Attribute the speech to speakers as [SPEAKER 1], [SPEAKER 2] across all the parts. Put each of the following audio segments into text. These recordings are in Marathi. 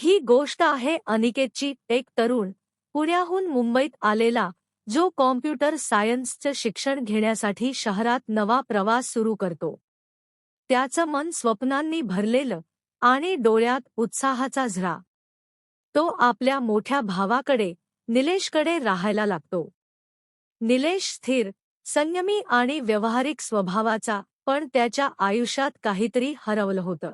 [SPEAKER 1] ही गोष्ट आहे अनिकेतची एक तरुण. पुण्याहून मुंबईत आलेला जो कॉम्प्युटर सायन्सचं शिक्षण घेण्यासाठी शहरात नवा प्रवास सुरू करतो. त्याचं मन स्वप्नांनी भरलेलं आणि डोळ्यात उत्साहाचा झरा. तो आपल्या मोठ्या भावाकडे निलेशकडे राहायला लागतो. निलेश स्थिर संयमी आणि व्यावहारिक स्वभावाचा पण त्याच्या आयुष्यात काहीतरी हरवलं होतं.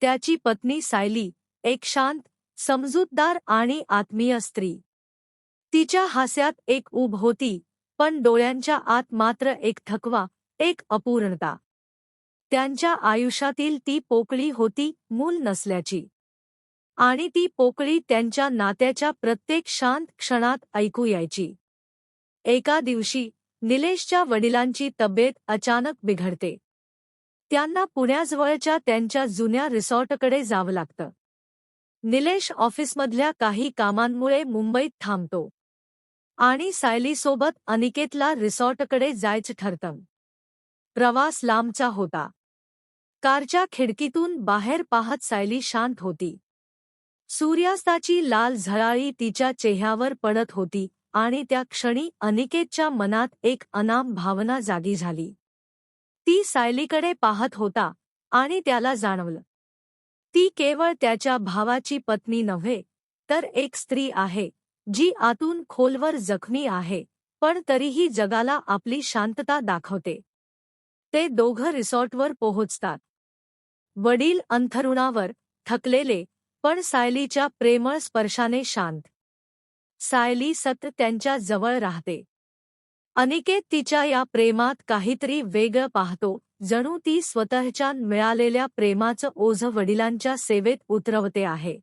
[SPEAKER 1] त्याची पत्नी सायली एक शांत समजूतदार आणि आत्मीय स्त्री. तिच्या हास्यात एक ऊब होती पण डोळ्यांच्या आत मात्र एक थकवा एक अपूर्णता. त्यांच्या आयुष्यातील ती पोकळी होती मूल नसल्याची. आणि ती पोकळी त्यांच्या नात्याच्या प्रत्येक शांत क्षणात ऐकू यायची. एका दिवशी निलेशच्या वडिलांची तब्येत अचानक बिघडते. त्यांना पुण्याजवळच्या त्यांच्या जुन्या रिसॉर्टकडे जावं लागतं. निलेश ऑफिसमधल्या काही कामांमुळे मुंबईत थांबतो. आणि सायलीसोबत अनिकेतला रिसॉर्टकडे जायचं ठरतं. प्रवास लांबचा होता. कारच्या खिडकीतून बाहेर पाहत सायली शांत होती. सूर्यास्ताची लाल झळाळी तिच्या चेहऱ्यावर पडत होती आणि त्या क्षणी अनिकेतच्या मनात एक अनाम भावना जागी झाली. ती सायलीकडे पाहत होता आणि त्याला जाणवलं. ती केवळ त्याच्या भावाची पत्नी नव्हे तर एक स्त्री आहे जी आतून खोलवर जखमी आहे पण तरीही जगाला आपली शांतता दाखवते. ते दोघं रिसॉर्टवर पोहोचतात. वडील अंथरुणावर थकलेले पण सायलीच्या प्रेमळ स्पर्शाने शांत. सायली सत त्यांच्या जवळ राहते. अनिकेत तिच्या या प्रेमात काहीतरी वेगळं पाहतो जणू ती स्वतःच्या मिळालेल्या प्रेमाचं ओझ वडिलांच्या सेवेत उतरवते आहे.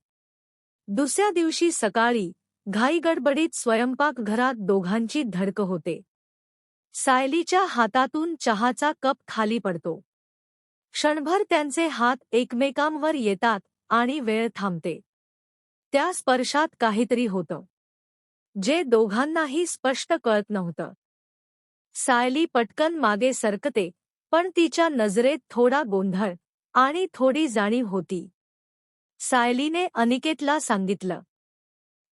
[SPEAKER 1] दुसऱ्या दिवशी सकाळी घाईगडबडीत स्वयंपाकघरात दोघांची धडक होते. सायलीच्या हातातून चहाचा कप खाली पडतो. क्षणभर त्यांचे हात एकमेकांवर येतात आणि वेळ थांबते. त्या स्पर्शात काहीतरी होतं. जे दोघांनाही स्पष्ट कळत नव्हतं. सायली पटकन मागे सरकते पण तिच्या नजरेत थोडा गोंधळ आणि थोडी जाणीव होती. सायलीने अनिकेतला सांगितलं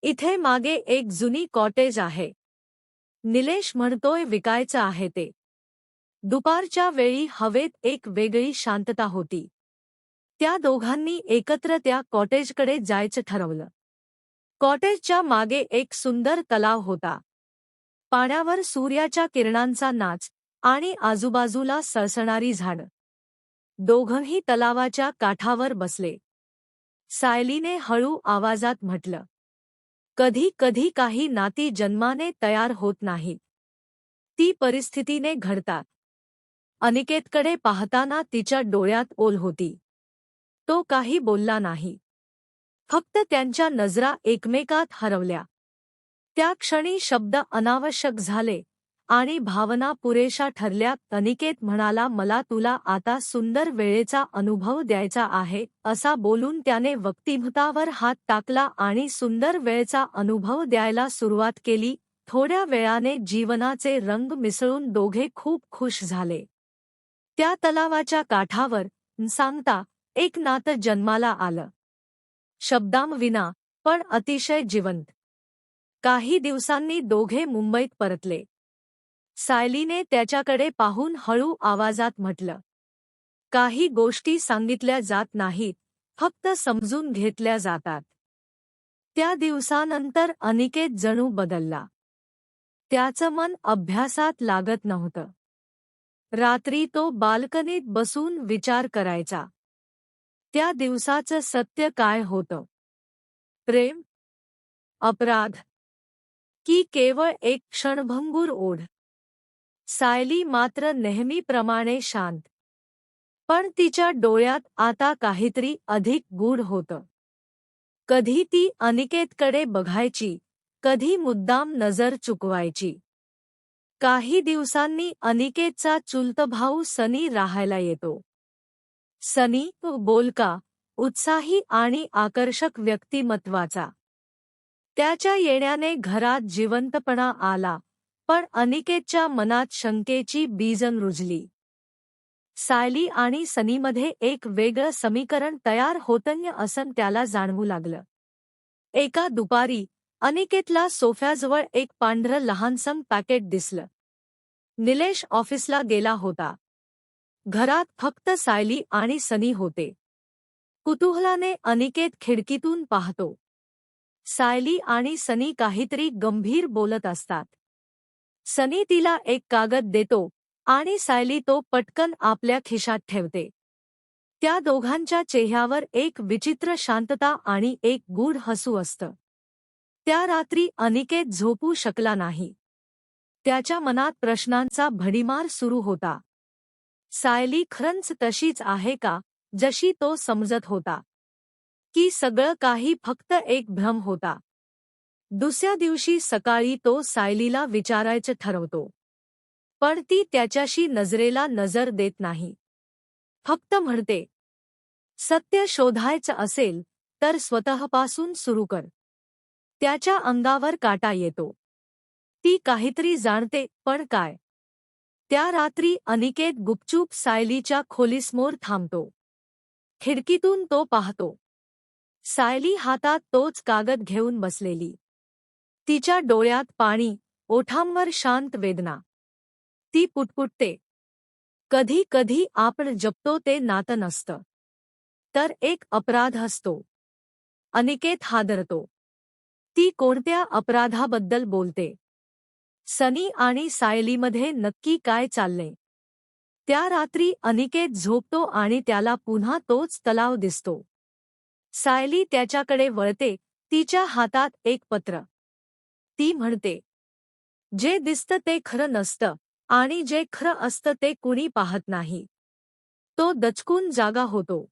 [SPEAKER 1] इथे मागे एक जुनी कॉटेज आहे. निलेश म्हणतोय विकायचं आहे ते. दुपारच्या वेळी हवेत एक वेगळी शांतता होती. त्या दोघांनी एकत्र त्या कॉटेजकडे जायचं ठरवलं. कॉटेजच्या मागे एक सुंदर तलाव होता. पाण्यावर सूर्याच्या किरणांचा नाच आणि आजूबाजूला सळसणारी झाडं. दोघंही तलावाच्या काठावर बसले. सायलीने हळू आवाजात म्हटलं कधी कधी काही नाती जन्माने तयार होत नाहीत. ती परिस्थितीने घडतात. अनिकेतकडे पाहताना तिच्या डोळ्यात ओल होती. तो काही बोलला नाही. फक्त त्यांच्या नजरा एकमेकात हरवल्या. त्या क्षणी शब्द अनावश्यक झाले. आणि भावना पुरेशा ठरल्या अनिकेत म्हणाला मला तुला आता सुंदर वेळेचा अनुभव द्यायचा आहे असा बोलून त्याने वक्तिभूतावर हात टाकला आणि सुंदर वेळेचा अनुभव द्यायला सुरुवात केली. थोड्या वेळाने जीवनाचे रंग मिसळून दोघे खूप खुश झाले. त्या तलावाच्या काठावर सांगता एक नातं जन्माला आलं. शब्दांविना पण अतिशय जिवंत. काही दिवसांनी दोघे मुंबईत परतले. सायलीने त्याच्याकडे पाहून हळू आवाजात म्हटलं काही गोष्टी सांगितल्या जात नाहीत फक्त समजून घेतल्या जातात. त्या दिवसानंतर अनिकेत जणू बदलला. त्याचं मन अभ्यासात लागत नव्हतं. रात्री तो बाल्कनीत बसून विचार करायचा. त्या दिवसाचं सत्य काय होतं? प्रेम? अपराध? की केवळ एक क्षणभंगूर ओढ? सायली मात्र नेहमीप्रमाणे शांत. पण तिच्या डोळ्यात आता काहीतरी अधिक गूढ होतं. कधी ती अनिकेतकडे बघायची कधी मुद्दाम नजर चुकवायची. काही दिवसांनी अनिकेतचा चुलत भाऊ सनी राहायला येतो. सनी बोलका उत्साही आणि आकर्षक व्यक्तिमत्वाचा. त्याच्या येण्याने घरात जिवंतपणा आला. पण अनिकेतच्या मनात शंकेची बीजन रुजली. सायली आणि सनीमध्ये एक वेगळं समीकरण तयार होतन्य असं त्याला जाणवू लागलं. एका दुपारी अनिकेतला सोफ्याजवळ एक पांढरं लहानसम पॅकेट दिसलं. निलेश ऑफिसला गेला होता. घरात फक्त सायली आणि सनी होते. कुतूहलाने अनिकेत खिडकीतून पाहतो. सायली आणि सनी काहीतरी गंभीर बोलत असतात. सनी तिला एक कागद देतो आणि सायली तो पटकन आपल्या खिशात ठेवते. त्या दोघांच्या चेहऱ्यावर एक विचित्र शांतता आणि एक गूढ हसू असतं. त्या रात्री अनिकेत झोपू शकला नाही. त्याच्या मनात प्रश्नांचा भडीमार सुरू होता. सायली खरंच तशीच आहे का जशी तो समजत होता? की सगळं काही फक्त एक भ्रम होता? दुसऱ्या दिवशी सकाळी तो सायलीला विचारायचं ठरवतो. पण ती त्याच्याशी नजरेला नजर देत नाही. फक्त म्हणते सत्य शोधायचं असेल तर स्वतःपासून सुरू कर. त्याच्या अंगावर काटा येतो. ती काहीतरी जाणते पण काय? त्या रात्री अनिकेत गुपचूप सायलीच्या खोलीसमोर थांबतो. खिडकीतून तो पाहतो. सायली हातात तोच कागद घेऊन बसलेली. तिच्या डोळ्यात पाणी ओठांवर शांत वेदना. ती पुटपुटते. कधी कधी आपण जपतो ते नातं नसतं. तर एक अपराध असतो. अनिकेत हादरतो. ती कोणत्या अपराधाबद्दल बोलते? सनी आणि सायलीमध्ये नक्की काय चालले त्या रात्री अनिकेत झोपतो आणि त्याला पुन्हा तोच तलाव दिसतो. सायली त्याच्याकडे वळते तिच्या हातात एक पत्र. ती म्हणते जे दिसतं ते खरं नसतं आणि जे खरं असतं ते कुणी पाहत नाही. तो दचकून जागा होतो.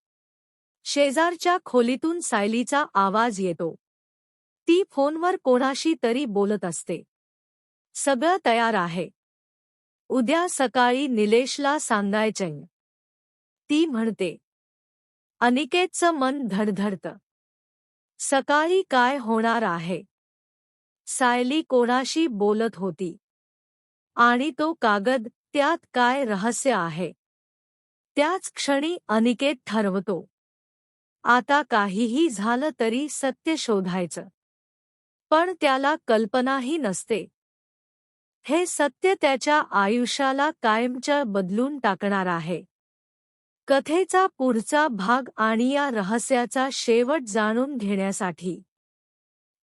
[SPEAKER 1] शेजारच्या खोलीतून सायलीचा आवाज येतो. ती फोनवर कोणाशी तरी बोलत असते. सगळं तयार आहे. उद्या सकाळी निलेशला सांगायचंय. ती म्हणते अनिकेतचं मन धडधडतं. सकाळी काय होणार आहे? सायली कोणाशी बोलत होती? आणि तो कागद त्यात काय रहस्य आहे? त्याच क्षणी अनिकेत ठरवतो. आता काहीही झालं तरी सत्य शोधायचं. पण त्याला कल्पनाही नसते. हे सत्य त्याच्या आयुष्याला कायमच्या बदलून टाकणार आहे. कथेचा पुढचा भाग आणि या रहस्याचा शेवट जाणून घेण्यासाठी.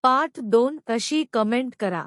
[SPEAKER 1] पाठ दोन अशी कमेंट करा.